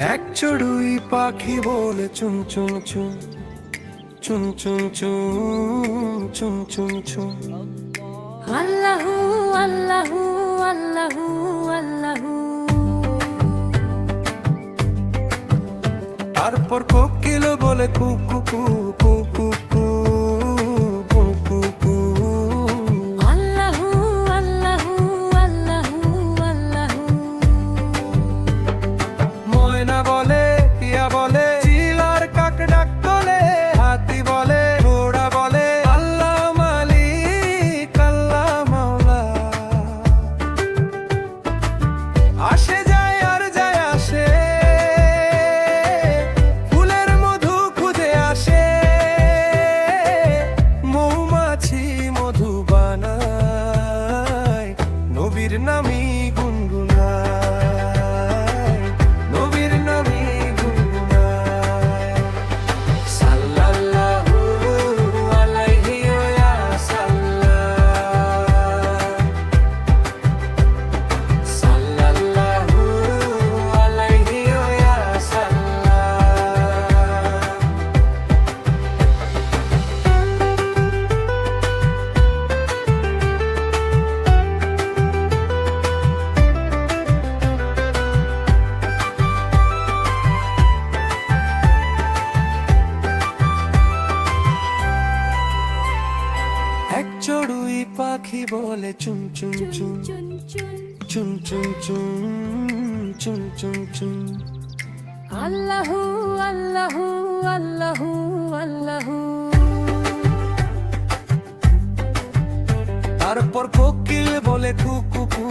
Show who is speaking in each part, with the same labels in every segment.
Speaker 1: এক চড়ুই পাখি বলে চুন চুন চুন চুন চুন চুন চুন চুন চুন।
Speaker 2: আল্লাহু আল্লাহু আল্লাহু আল্লাহু।
Speaker 1: তারপর কোকিল বলে কুকু কু চড়ুই পাখি বলে চুন চুন চুন
Speaker 2: চুন। চুন
Speaker 1: চুন। চুন চুন চুন
Speaker 2: আল্লাহু আল্লাহু আল্লাহু আল্লাহু।
Speaker 1: তারপর কোকিল বলে কু কু কু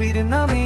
Speaker 1: beating on me.